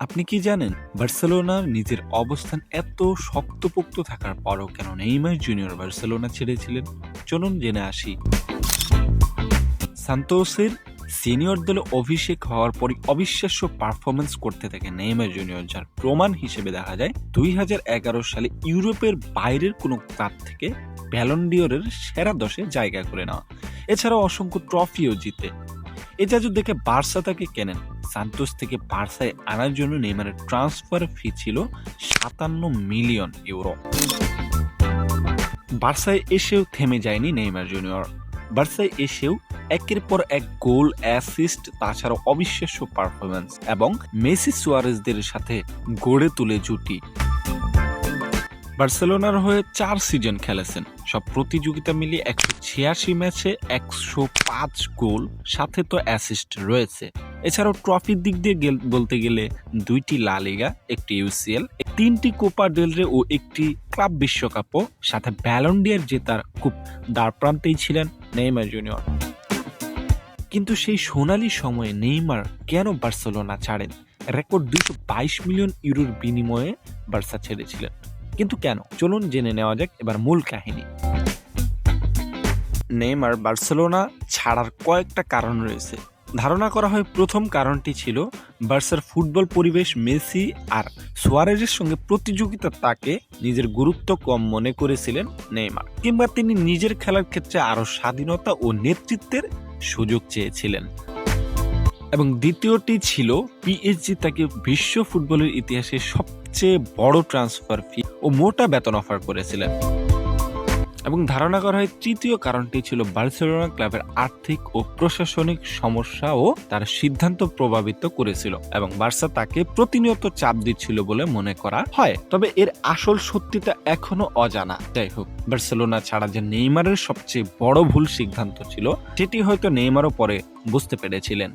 আপনি কি জানেন, বার্সেলোনার নিজের অবস্থান এত শক্তপোক্ত থাকার পরও কেন নেইমার জুনিয়র বার্সেলোনা ছেড়েছিলেন? চলুন জেনে আসি। সান্তোসের সিনিয়র দলে অভিষেক হওয়ার পরই অবিশ্বাস্য পারফরমেন্স করতে থাকে নেইমার জুনিয়র, যার প্রমাণ হিসেবে দেখা যায়, দুই হাজার এগারো সালে ইউরোপের বাইরের কোনো ক্লাব থেকে ব্যালন্ডিয়রের সেরা দশে জায়গা করে নেওয়া। এছাড়াও অসংখ্য ট্রফিও জিতে। এ জাজু দেখে বার্সা তাকে কেনেন? সান্তোস থেকে বার্সায় আনার জন্য নেইমারের ট্রান্সফার ফি ছিল সাতান্ন মিলিয়ন ইউরো। বার্সায় এসেও থেমে যায়নি নেইমার জুনিয়র। বার্সায় এসেও একের পর এক গোল অ্যাসিস্ট তাছাড়া অবিশ্বাস্য পারফরমেন্স এবং মেসি সুয়ারেজদের সাথে গড়ে তুলে জুটি। বার্সেলোনার হয়ে চার সিজন খেলেছেন। সব প্রতিযোগিতা মিলিয়ে একশো ছিয়াশি ম্যাচে একশো পাঁচ গোল, সাথে তো অ্যাসিস্ট রয়েছে। এছাড়াও ট্রফির দিক দিয়ে বলতে গেলে দুইটি লা লিগা একটি ইউসিএল তিনটি কোপা ডেলরে ও একটি ক্লাব বিশ্বকাপও সাথে ব্যালন্ডিয়ার জেতার খুব দ্বারপ্রান্তেই ছিলেন নেইমার জুনিয়র কিন্তু সেই সোনালী সময়ে নেইমার কেন বার্সেলোনা ছাড়েন? রেকর্ড দুশো বাইশ মিলিয়ন ইউরোর বিনিময়ে বার্সা ছেড়েছিলেন। কিন্তু কেন? চলুন জেনে নেওয়া যাক এবার মূল কাহিনী। নেইমার বার্সেলোনা ছাড়ার কয়েকটা কারণ রয়েছে। ধারণা করা হয় প্রথম কারণটি ছিল বার্সার ফুটবল পরিবেশ মেসি আর সোয়ারেজের সঙ্গে প্রতিযোগিতা তাকে নিজের গুরুত্ব কম মনে করেছিলেন নেইমার, কিংবা তিনি নিজের খেলার ক্ষেত্রে আরও স্বাধীনতা ও নেতৃত্বের সুযোগ চেয়েছিলেন। এবং দ্বিতীয়টি ছিল পিএসজি তাকে বিশ্ব ফুটবলের ইতিহাসে সবচেয়ে বড় ট্রান্সফার ফি ও মোটা বেতন অফার করেছিলেন। এবং ধারণা করা হয় তৃতীয় কারণটি ছিল বার্সেলোনা ক্লাবের আর্থিক ও প্রশাসনিক সমস্যা ও তার সিদ্ধান্ত প্রভাবিত করেছিল এবং বার্সা তাকে প্রতিনিয়ত চাপ দিচ্ছিল বলে মনে করা হয়। তবে এর আসল সত্যিটা এখনও অজানা। যাই হোক, বার্সেলোনা ছাড়া যে নেইমারের সবচেয়ে বড় ভুল সিদ্ধান্ত ছিল, সেটি হয়তো নেইমারও পরে বুঝতে পেরেছিলেন।